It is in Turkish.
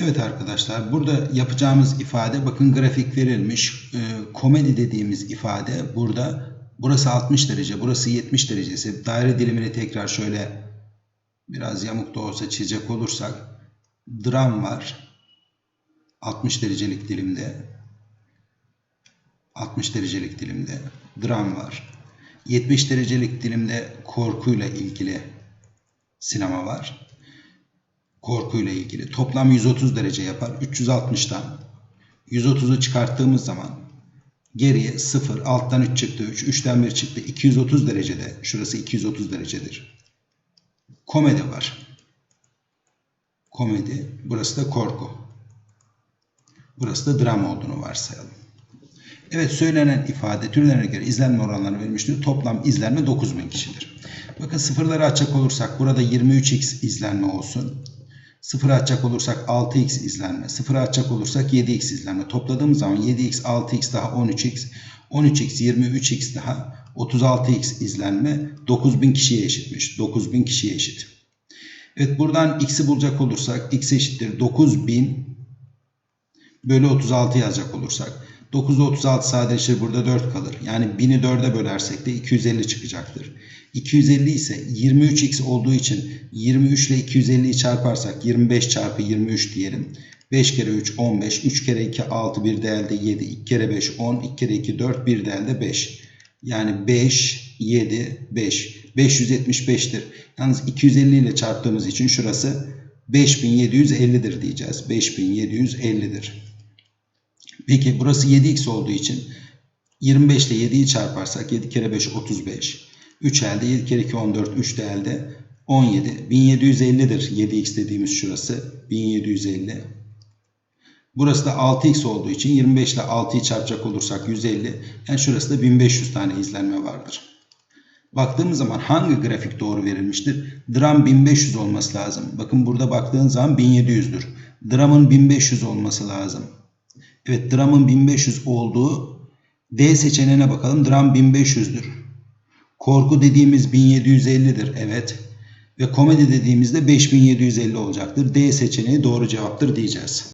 Evet arkadaşlar burada yapacağımız ifade bakın grafik verilmiş. Ee, komedi dediğimiz ifade burada. Burası 60 derece burası 70 derece ise daire dilimini tekrar şöyle biraz yamuk da olsa çizecek olursak dram var. 60 derecelik dilimde 60 derecelik dilimde dram var. 70 derecelik dilimde korkuyla ilgili sinema var korkuyla ilgili. Toplam 130 derece yapar. 360'tan 130'u çıkarttığımız zaman geriye 0, alttan 3 çıktı 3, 3'ten 1 çıktı. 230 derecede. Şurası 230 derecedir. Komedi var. Komedi. Burası da korku. Burası da dram olduğunu varsayalım. Evet söylenen ifade türlerine göre izlenme oranları verilmiştir. Toplam izlenme 9000 kişidir. Bakın sıfırları açacak olursak burada 23x izlenme olsun. Sıfırı açacak olursak 6x izlenme. Sıfırı açacak olursak 7x izlenme. Topladığımız zaman 7x, 6x daha 13x. 13x, 23x daha 36x izlenme 9000 kişiye eşitmiş. 9000 kişiye eşit. Evet buradan x'i bulacak olursak x eşittir 9000 bölü 36 yazacak olursak 9'da 36 sadeleşir burada 4 kalır. Yani 1000'i 4'e bölersek de 250 çıkacaktır. 250 ise 23x olduğu için 23 ile 250'yi çarparsak 25 çarpı 23 diyelim. 5 kere 3 15, 3 kere 2 6, 1 de elde 7, 2 kere 5 10, 2 kere 2 4, 1 de elde 5. Yani 5, 7, 5. 575'tir. Yalnız 250 ile çarptığımız için şurası 5750'dir diyeceğiz. 5750'dir. Peki burası 7x olduğu için 25 ile 7'yi çarparsak 7 kere 5 35. 3 elde 7 kere 2 14 3 de elde 17. 1750'dir 7x dediğimiz şurası. 1750. Burası da 6x olduğu için 25 ile 6'yı çarpacak olursak 150. Yani şurası da 1500 tane izlenme vardır. Baktığımız zaman hangi grafik doğru verilmiştir? Dram 1500 olması lazım. Bakın burada baktığın zaman 1700'dür. Dramın 1500 olması lazım. Evet dramın 1500 olduğu D seçeneğine bakalım. Dram 1500'dür. Korku dediğimiz 1750'dir. Evet. Ve komedi dediğimizde 5750 olacaktır. D seçeneği doğru cevaptır diyeceğiz.